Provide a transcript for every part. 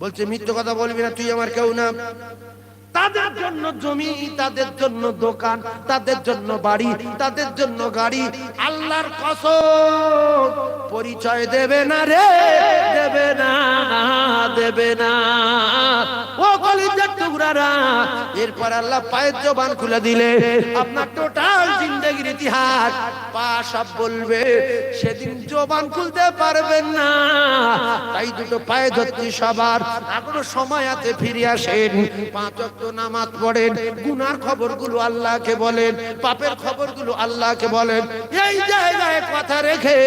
বলছে, মিথ্যে কথা বলবি না, তুই আমার কেউ না। তাদের জন্য জমি, তাদের জন্য দোকান, তাদের জন্য বাড়ি, তাদের জন্য গাড়ি, আল্লাহর কসম। পরিচয় দেবে না রে, দেবে না দেবে না। ও কলিজার টুকরারা, এরপর আল্লাহ পায়ের জবান খুলে দিলে, আপনার টোটাল জিন্দগির ইতিহাস। পা সব বলবে, সেদিন জবান খুলতে পারবেন না। তাই দুটো পায়ে ধরতে সবার এখনও সময় ফিরে আসেন। নামাজ পড়েন, গুনার খবরগুলো আল্লাহকে বলেন, পাপের খবরগুলো আল্লাহকে বলেন। এই জায়গায় কথা রেখে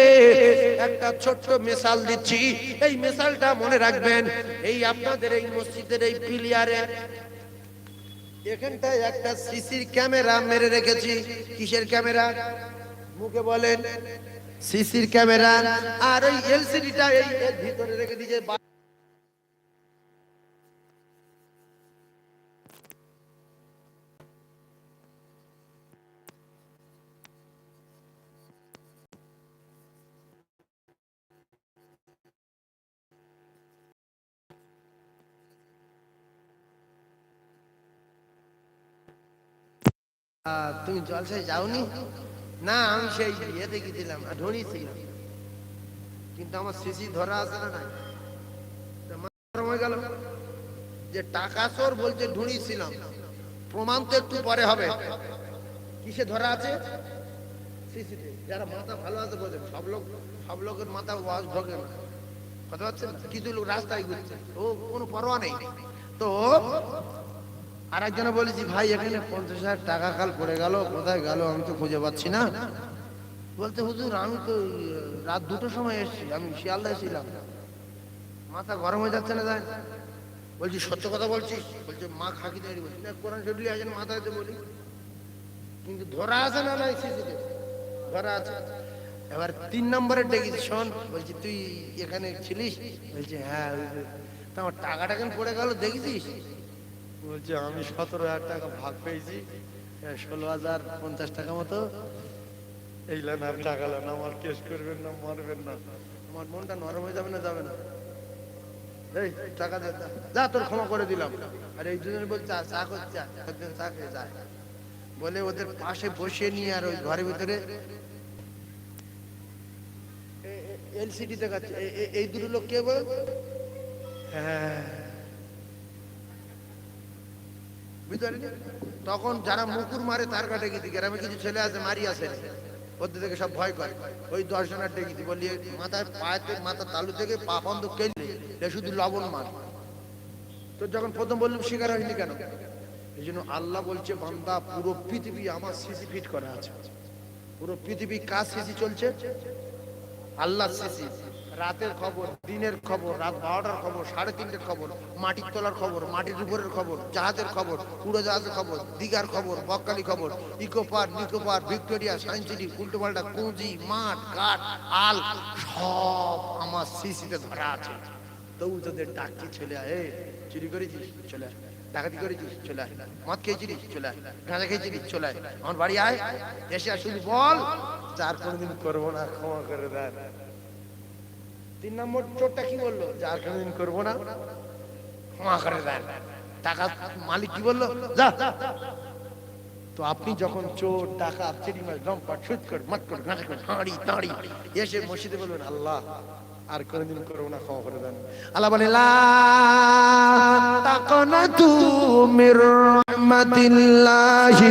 একটা ছোট্ট মেশাল দিচ্ছি। এই মেশালটা মনে রাখবেন, এই আপনাদের এই মসজিদের এই পিলিয়ারে এখানটায় একটা সিসির ক্যামেরা মেরে রেখেছি। কিসের ক্যামেরা? মুখে বলেন। সিসির ক্যামেরা। আর ওই এলসিডিটা এই ভিতরে রেখে দিয়েছে। তুমি জলসায় যাওনি? না, আমি সেই ইয়েতে গেছিলাম ঢুনি ছিলাম। কিন্তু আমার সিসি ধরা আছে না যে টাকা চোর বলছে ছিলাম। প্রমাণ তো একটু পরে হবে। কিসে ধরা আছে? সিসিতে যারা মাথা ভালো আছে বোঝেন সব লোক, সব লোকের মাথা ওয়াজ ঢোকে না। কথা হচ্ছে কিছু লোক রাস্তায় ঘুরছে। ও কোনো পরোয়া নেই। তো আর একজনে বলেছি ভাই, এখানে পঞ্চাশ হাজার টাকা কাল পড়ে গেল, কোথায় গেল, আমি তো খুঁজে পাচ্ছি না। বলতে, হুজুর, আমি তো রাত দুটোর সময় এসেছি, আমি শিয়ালদা এসেছিলাম মাথা গরম হয়ে যাচ্ছে না জান বলছি, সত্য কথা বলছিস? বলছে, মা খাকি তৈরি বলছি না কোরআন শরীফ আছে না মাথায় তো বলি। কিন্তু ধরা আছে না নাই সিসিতে? ধরা আছে। এবার তিন নম্বরে ডেকেছি, শোন, বলছি, তুই এখানে ছিলিস? বলছে হ্যাঁ তা আমার টাকাটা কেন পড়ে গেল দেখেছিস বলছে, আমি সতেরো হাজার টাকা ভাগ পেয়েছি ষোলো হাজার পঞ্চাশ টাকা মতো। এই আর টাকা লান, আমার কেস করবেন না না। আমার মনটা নরম হয়ে যাবে না যাবে না। এই, টাকা যা। তোর ক্ষমা করে দিলাম। আর এই দুজন বলছে "চা- করছে একজন চা খেয়ে যায় বলে ওদের পাশে বসিয়ে নিয়ে আর ওই ঘরের ভিতরে এলসিডি দেখাচ্ছে। এই দুটো লোক কে বল? হ্যাঁ। বুঝতে? তখন যারা মুকুর মারে তার কাটে গেছি গ্রামে কিছু ছেলে আছে, মারি আসে ওদের থেকে সব ভয় করে। ওই দশ জনের ডেকেছি বলি, মাথায় পায়েতে মাথা তালু থেকে পা বন্ধ কেলে এ শুধু লবণ মার। তো যখন প্রথম বললাম, শিকার হয়নি কেন? এই জন্য আল্লাহ বলছে, বান্দা, পুরো পৃথিবী আমার সিসি ফিট করা আছে। পুরো পৃথিবী কাজ সিসি চলছে? আল্লাহ সিসি। রাতের খবর, দিনের খবর, রাত বারোটার খবর, সাড়ে তিনটের খবর, মাটির তলার খবর, মাটির উপরের খবর, জাহাজের খবর, উড়োজাহাজের খবর, দিঘার খবর, বকখালি খবর eco park Nicco park Victoria, science city, উল্টো পাল্টা কুঁজি, মাঠ, ঘাট, আল, সব আমার সিসিতে ধরা আছে। তবু তোদের ডাকছি, চলে আয়। চুরি করেছিস? চলে আয়। ডাকাতি করেছিস? চলে আয়। মদ খেয়েছিলিস? চলে আয়। গাঁজা খেয়েছিলিস? চলে আয়। আমার বাড়ি আয়। এসে আর শুধু বল চার কোনোদিন করব না, ক্ষমা করে দেন। তিন নম্বর চোরটা কি বলল? যে আর কোনোদিন করব না। ক্ষমা করে দেন। টাকা মালিক কি বলল? যা তো আপনি যখন চোর টাকা চিড়ি মাছ লম্পট সুদ করে মত করে গাঁজা করে হাঁড়ি তাঁড়ি এসে মসজিদে বলবেন আল্লাহ আর কোনোদিন করব না ক্ষমা করে দেন। আল্লাহ বলে লা তাকনাতু মির রাহমাতিল্লাহি।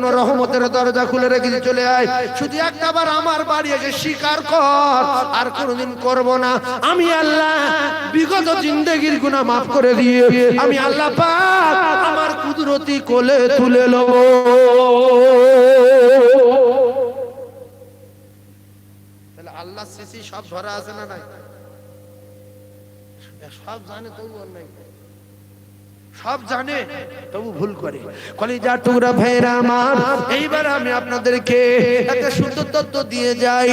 জন্য রহমতের দরজা খুলে রেখেছি চলে আয়। শুধু একটাবার আমার বাড়ি এসে স্বীকার কর, আর কোনোদিন করব না। আমি আল্লাহ বিগত জিন্দগির গুনাহ মাফ করে দিয়ে আমি আল্লাহ পাক আমার কুদরতি কোলে তুলে লব আল্লাহ সব ধরা আছে না নাই? সব জানে তবু অন্যায়। সব জানে তবু ভুল করে। কলিজা টুকরা ভাইরা আমার। এইবার আমি আপনাদেরকে একটা সুন্দর তত্ত্ব দিয়ে যাই।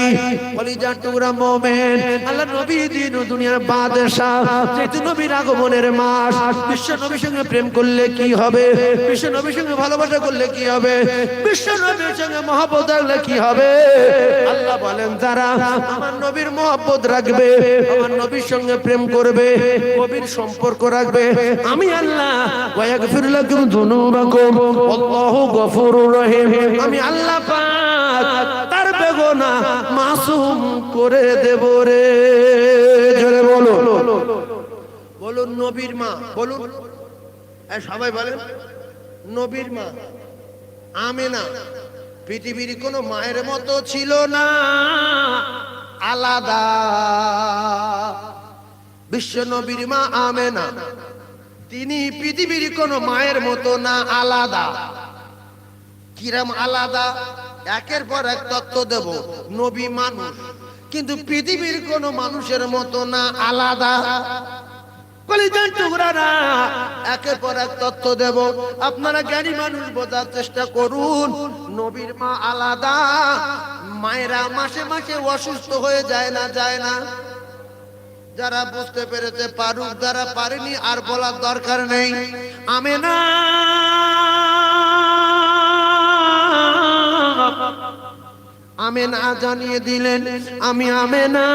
কলিজা টুকরা মোমেন আল্লাহ নবী দিন ও দুনিয়ার বাদশাহ যেহেতু নবীর আগমনের মাস বিশ্ব নবীর সঙ্গে প্রেম করলে কি হবে? বিশ্ব নবীর সঙ্গে ভালোবাসা করলে কি হবে? বিশ্ব নবীর সঙ্গে মহব্বত রাখলে কি হবে? আল্লাহ বলেন যারা আমার নবীর মহব্বত রাখবে আমার নবীর সঙ্গে প্রেম করবে নবীর সম্পর্ক রাখবে আমি আল্লাহ আমি আল্লাহ তার মাসুম করে দেব রে। বলো। বলুন নবীর মা, বলুন। সবাই বলেন। নবীর মা পৃথিবীর কোনো মায়ের মতো ছিল না। আলাদা। বিশ্ব নবীর মা আমেনা। তিনি পৃথিবীর কোনো মায়ের মতো না আলাদা। কিরাম আলাদা, একের পর এক তত্ত্ব দেব, নবী মানুষ। কিন্তু পৃথিবীর কোনো মানুষের মতো না আলাদা। কলিজান টুকরারা, একের পর এক তথ্য দেব। আপনারা জ্ঞানী মানুষ, বোঝার চেষ্টা করুন। নবীর মা আলাদা, মায়েরা মাসে মাসে অসুস্থ হয়ে যায় না যায় না। যারা বুঝতে পেরেছে পারুক, যারা পারেনি আর বলার দরকার নেই। আমি না আমি না জানিয়ে দিলেন, আমি আমেনা।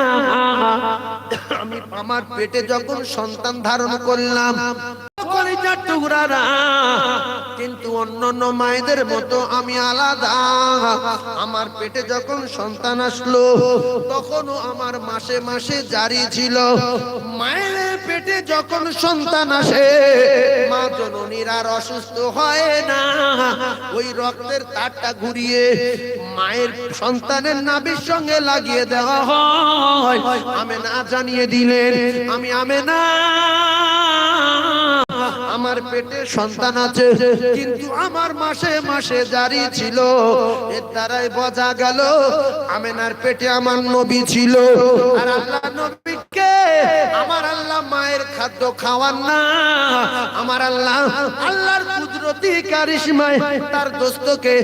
আমি আমার পেটে যখন সন্তান ধারণ করলাম কলিজার কিন্তু অন্যান্য মায়েদের মতো আমি আলাদা। আমার পেটে যখন সন্তান আসলো, তখনও আমার মাসে মাসে জারি ছিল। মায়ের পেটে যখন সন্তান আসে, মা জননীর আর অসুস্থ হয় না। ওই রক্তের তারটা ঘুরিয়ে মায়ের সন্তানের নাভির সঙ্গে লাগিয়ে দেওয়া হয়। আমি না জানিয়ে দিলেন, আমি আমে না আমার পেটে সন্তান আছে, কিন্তু আমার মাসে মাসে জারি ছিল। এর দ্বারাই বোঝা গেল, আমেনার পেটে আমার নবী ছিল। আর আল্লাহ নবীকে আমার আল্লাহ মায়ের খাদ্য খাওয়ান না। আমার আল্লাহ, আল্লাহর কুদরতি কারিশমায় তার দোস্তকে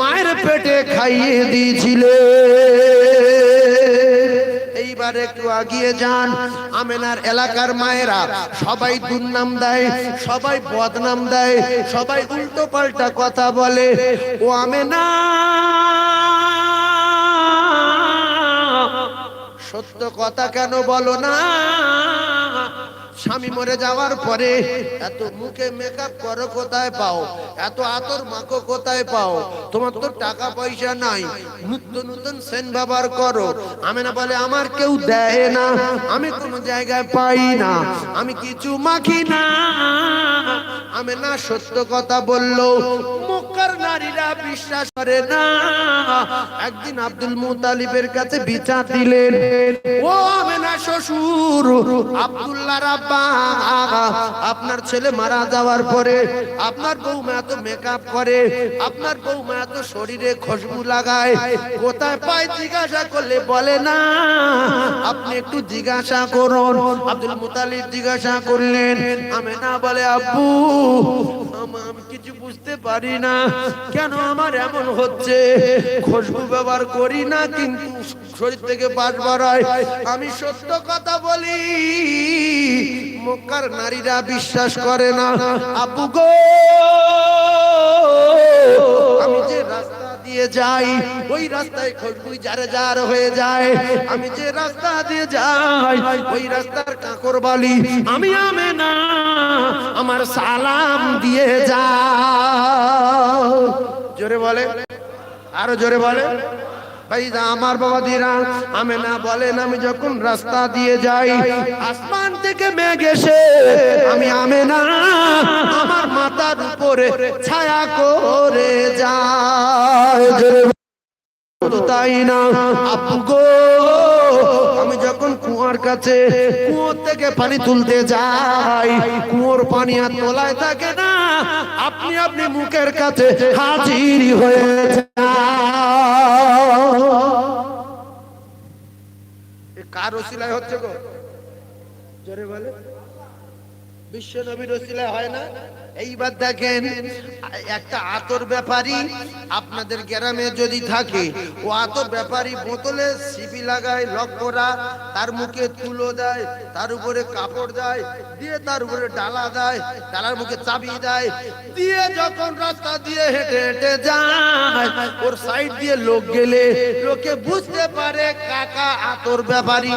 মায়ের পেটে খাইয়ে দিয়েছিলেন এইবার একটু আগিয়ে যান। আমেনার এলাকার মায়েরা সবাই দুর্নাম দেয়, সবাই বদনাম দেয়, সবাই উল্টো পাল্টা কথা বলে, ও আমেনা, সত্য কথা কেন বলো না? স্বামী মরে যাওয়ার পরে এত মুখে মেকআপ করো কোথায় পাও? এত আতর মাখো কোথায় পাও? তোমার তো টাকা পয়সা নাই। নতুন নতুন সেন ব্যবহার করো। আমি না বলে, আমার কেউ দেয় না। আমি কোনো জায়গায় পাই না। আমি কিছু মাখি না। আমি না সত্য কথা বলল। মক্কার নারীরা বিশ্বাস করে না। একদিন আব্দুল মুতালিবের কাছে বিচার দিলেন, ও আমি না শ্বশুর, আব্দুল্লাহ রাব্বা, আপনার ছেলে মারা যাওয়ার পরে আপনার বৌমা এত মেকআপ করে, আপনার বৌমা এত শরীরে খুশবু লাগায়, কোথায় পায় জিজ্ঞাসা করলে বলে না। আপনি একটু জিজ্ঞাসা করুন। আব্দুল মুতালিব জিজ্ঞাসা করলেন আমি না বলে, আব্বু আমা- কিছু বুঝতে পারি না। কেন আমার এমন হচ্ছে? খুশবু ব্যবহার করি না, কিন্তু শরীর থেকে বাস বাড়ায়। আমি সত্য কথা বলি, মক্কার নারীরা বিশ্বাস করে না। আব্বু গো, আমি যে রাস্তা দিয়ে যাই, ওই রাস্তায় খুশবু যারে যার হয়ে যায়। আমি যে রাস্তা দিয়ে যাই, ওই রাস্তার কাকর বালি, আমি আমে না আমার সালাম দিয়ে যা জোরে বলে। আরও জোরে বলে। আমার বাবা দিরা আমি না বলেন, আমি যখন রাস্তা দিয়ে যাই, আসমান থেকে মেঘ এসে আমি আমে না আমার মাথার উপরে ছায়া করে যায় তাই না আপু গো? আমি যখন কুয়ার কাছে কুয়োর থেকে পানি তুলতে যাই, কুয়োর পানি আর তোলায় থাকে না, আপনি আপনি মুখের কাছে হাজির হয়ে কারও সিলাই হচ্ছে গো? জোরে বলে। বিশ্ব নবীর হয় না? এইবার দেখেন, একটা আতর ব্যাপারী আপনাদের গ্রামে যদি থাকে, ও আতর ব্যাপারী বোতলে সিপি লাগায় লক করা তার মুখে তুলো দেয়, তার উপরে কাপড় দেয়, দিয়ে তার উপরে ডালা দেয়, ডালার মুখে চাবি দেয়, দিয়ে যখন রাস্তা দিয়ে হেঁটে হেঁটে যায়, ওর সাইড দিয়ে লোক গেলে লোকে বুঝতে পারে কাকা আতর ব্যাপারী।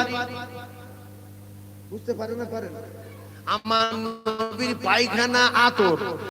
বুঝতে পারে না পারে না? আমার নবীর পায়খানা আতর।